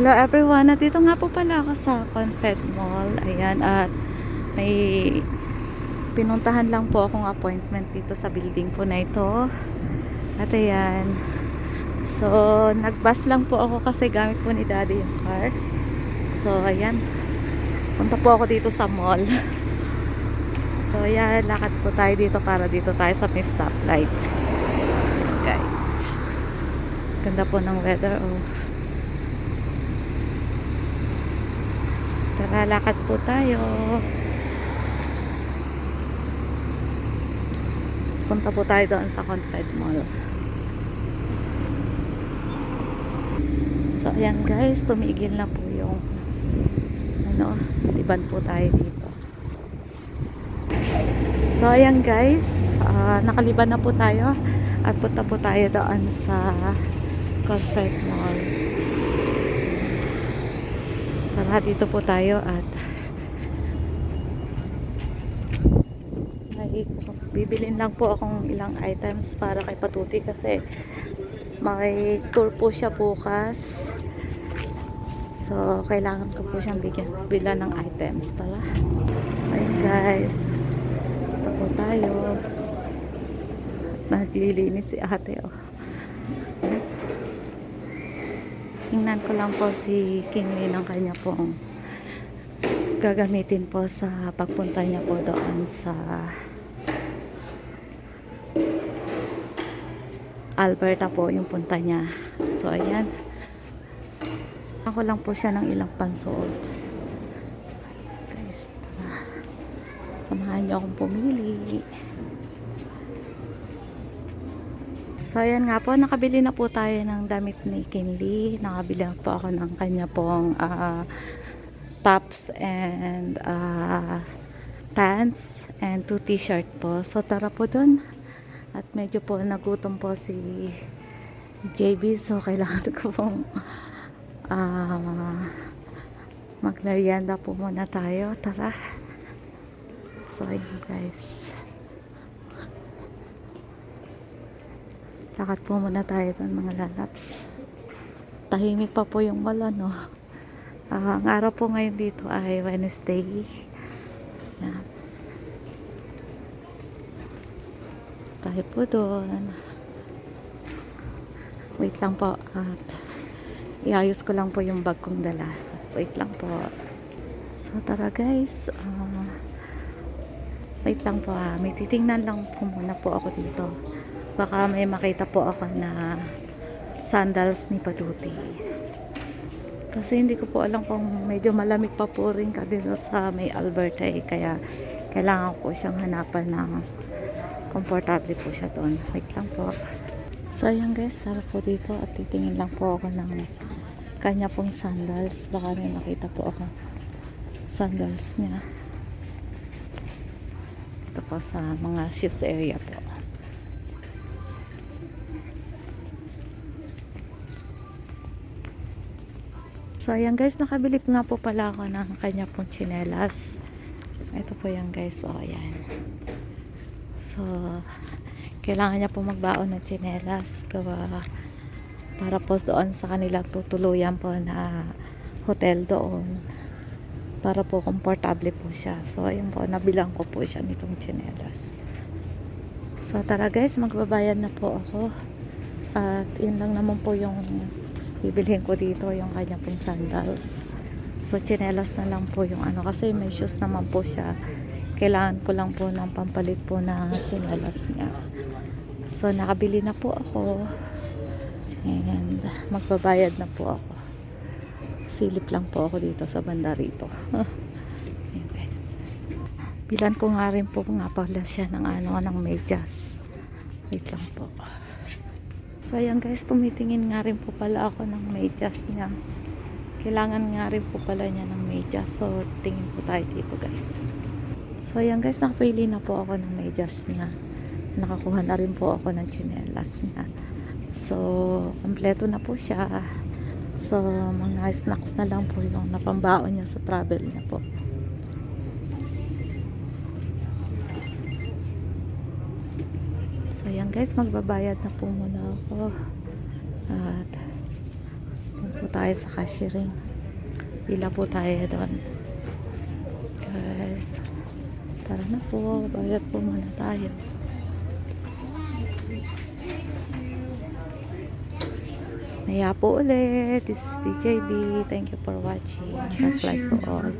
Hello everyone, nandito nga po pala ako sa Confed Mall. Ayan, at may pinuntahan lang po akong appointment dito sa building po na ito. At ayan, so nagbus lang po ako kasi gamit po ni daddy yung car. So ayan, punta po ako dito sa mall. So ayan, lakad po tayo dito para dito tayo sa may stoplight. Guys, ganda po ng weather. Oh. Tara, lakad po tayo. Punta po tayo doon sa Confed Mall. So, ayan guys, tumigil na po yung ano, liban po tayo dito. So, ayan guys, ah, nakaliban na po tayo at punta po tayo doon sa Confed Mall. Tara, dito po tayo at ay, bibilin lang po akong ilang items para kay Patuti kasi may tour po siya bukas. So, kailangan ko po siyang bigyan, bilan ng items. Tara. Ayun guys. Ito po tayo. Naglilinis si ate. Oh. Tingnan ko lang po si Kinley ng kanya pong gagamitin po sa pagpunta niya po doon sa Alberta po yung punta niya. So, ayan. Ako lang po siya ng ilang pansuot. Guys, tara. Samahan niyo akong pumili. So, ayan nga po, nakabili na po tayo ng damit ni Kinley. Nakabili na po ako ng kanya pong ah, tops and ah, pants and two t-shirt po. So, tara po dun. At medyo po nagutom po si JB. So, kailangan ko pong ah, magmerienda po muna tayo. Tara. So, ayun guys. Lakad po muna tayo doon mga lalaps. Tahimik pa po yung mall ano. Ah, ang araw po ngayon dito ay Wednesday. Yan. Tayo po doon. Wait lang po at iayos ko lang po yung bag kong dala. Wait lang po. So tara guys. Ah, wait lang po ah. May titingnan lang po muna po ako dito. Baka may makita po ako na sandals ni Paduti. Kasi hindi ko po alam kung medyo malamig pa po rin ka dito sa may Alberta eh. Kaya kailangan ko siyang hanapan ng komportable po siya doon. Wait lang po. So ayan guys, tara po dito at titingin lang po ako ng kanya pong sandals. Baka may makita po ako sandals niya. Ito po sa mga shoes area po. So ayan guys, nakabili po nga po pala ako ng kanya pong chinelas. Ito po yan guys, oh ayan. So, kailangan niya po magbaon ng chinelas gawa para po doon sa kanilang tutuluyan po na hotel doon para po komportable po siya. So, ayun po, nabilang ko po siya nitong chinelas. So, tara guys, magbabayad na po ako. At yun lang naman po yung bibilhin ko dito, yung kanya pong sandals. So, chinelas na lang po yung ano, kasi may shoes naman po siya. Kailangan ko lang po ng pampalit po na chinelas niya. So, nakabili na po ako. And, magbabayad na po ako. Silip lang po ako dito sa banda rito. Bilan ko nga rin po nga pala siya ng ano, ng medyas. Wait lang po. So, ayan guys, tumitingin nga rin po pala ako ng medyas niya. Kailangan nga rin po pala niya ng medyas. So, tingin po tayo dito guys. So, ayan guys, nakapili na po ako ng medyas niya. Nakakuha na rin po ako ng chinelas niya. So, kompleto na po siya. So, mga snacks na lang po yung napambaon niya sa travel niya po. So, ayan guys, magbabayad na po muna ako. At, yun po tayo sa cashiering. Pila po tayo doon. Guys, tara na po. Bayad po muna tayo. Maya po ulit. This is DJB. Thank you for watching. God bless you all.